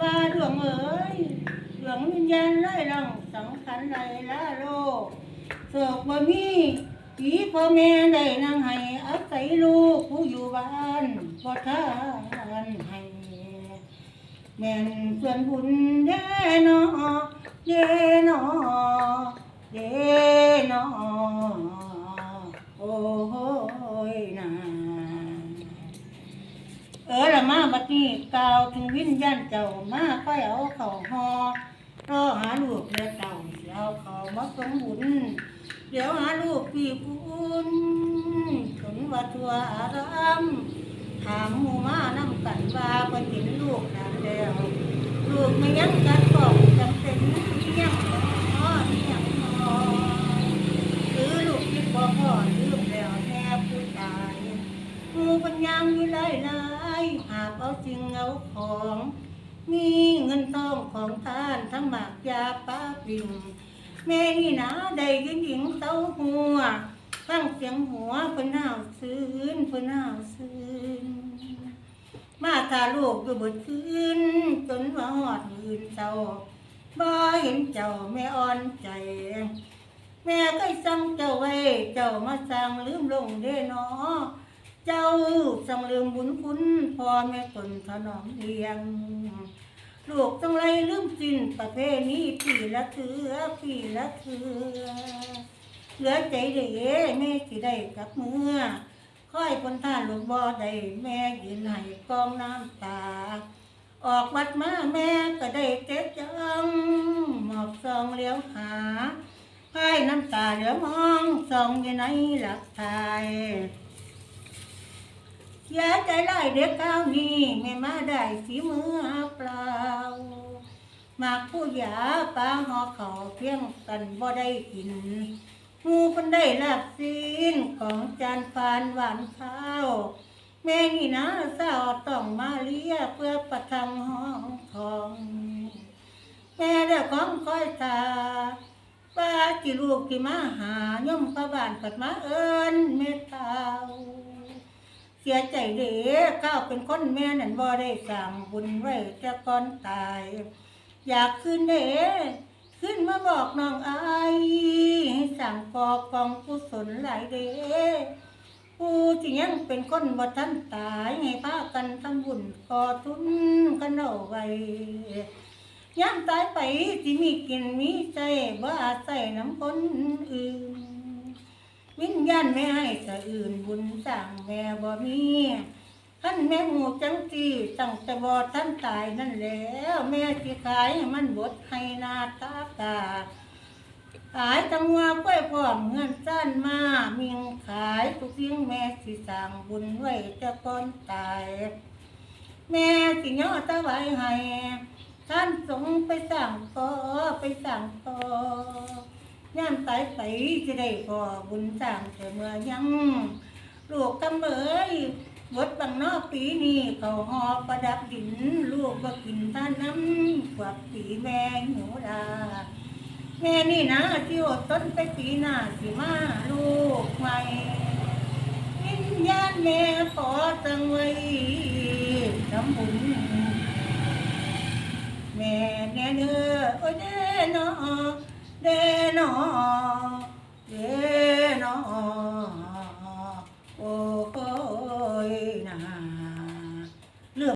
ว่าดวงเอ๋ยดวงวิญญาณไร้ลังสังขารไรละโลกโศกบ่มีผีพ่อแม่ได้นั่งให้อาศัยลูกผู้อยู่บ้านบ่ทานให้แม่นส่วนบุญเด้นอเด้นอเด้นอ นี้กล่าวถึงวิญญาณเจ้ามาค่อยเอาเขาหอรอหาลูกและเต่าสิเอาเขามาสมบุญเดี๋ยวหาลูกปีปุ่นถึงว่าทัวอารามถามหมู่มานำกันว่าเพิ่นเห็นลูกนั้นแล้วลูกไม่ยังกันบอกจำเป็นที่ยังพ่อที่ยังพ่อหรือลูกคิดบ่พ่อลืมแล้วแท้ผู้ตาย หมู่ปัญญางอยู่หลายหลายหากเอาจริงเอาของ มีเงินทองของทานทั้งหมากยาป้าปิ่งแม่นี่นะได้ยินหญิงเต้าหัวฟังเสียงหัวเพิ่นหาวซื่นเพิ่นหาวซื่นมาตาลูกอยู่เบิดคืนจนว่าหอดมื่นเจ้าบ่เห็นเจ้าแม่อ่อนใจ แม่ก็สั่งเจ้าไว้ เจ้ามาสั่งลืมลงเด้นอ เจ้าสั่งลืมบุญคุณพ่อแม่ตนถนอมเลี้ยง ลูกต้องไรลืมสิ้นประเพณีปีละเถือปีละเถือเหลือใจเด้แม่สิได้กับเมื่อค่อยคนท่านลูกบ่อได้แม่ยืนให้กองน้ำตา ออกวัดมาแม่ก็ได้เจ็บจังหมอบซองเลี้ยวหาให้น้ำตาเหลือมองซองอยู่ในหลักทา ยเสียใจไล่เด็กก้าวนี้แม่มาได้สีมือเปล่า มากผู้หยาปลาหอเขาเพียงกันบ่ได้กินหมูคนได้ลาบซีนของจานฟานหวานข้าวแม่นี่นะสาวต้องมาเลียเพื่อประทังห้องทองแม่ได้ของคอยตาป้าที่ลูกที่มาหาย่อมพระบานกัดมาเอิญเมตตา สียใจเด้ข้าวเป็นคนแม่นั่นบ่ได้สั่งบุญไว้จะก่อนตาย อยากขึ้นเด้ขึ้นมาบอกน้องอายให้สั่งกอกกองกุศลหลายเด้ผู้ที่ยังเป็นคนบ่ทันตายให้พากันทำบุญขอทุนกันเอาไว้ยามตายไปที่มีกินมีใจบ่อาศัยน้ำคนอื่น วิญญาณไม่ให้สะอื่นบุญสั่งแม่บ่มีท่านแม่หูจังจีตั้งแต่บ่ท่านตายนั่นแล้ว แม่สิขายมันบดให้นาตากาขายตังว่าก้อยพร้อมเงินสั้นมามิงขายทุกสิ่งแม่สิสั่งบุญไว้จะก่อนตาย แม่สิย่อตะไว้ให้ท่านสงไปสั่งต่อไปสั่งต่อ ย่ามตายไปจะได้พอบุญสั่งแต่เมื่อยังลูกกำเอ๋ยบดบังนอกปีนี้เขาหอประดับดิน ลูกก็กินท่าน้ำกวักปีแม่หนูดาแม่นี่นะที่อดต้นไปปีหน้าสิมาลูกใหม่วิญญาณแม่ขอตั้งไว้ทำบุญแม่แน่เนื้อโอ้ยเด้นอเด้นอ เด้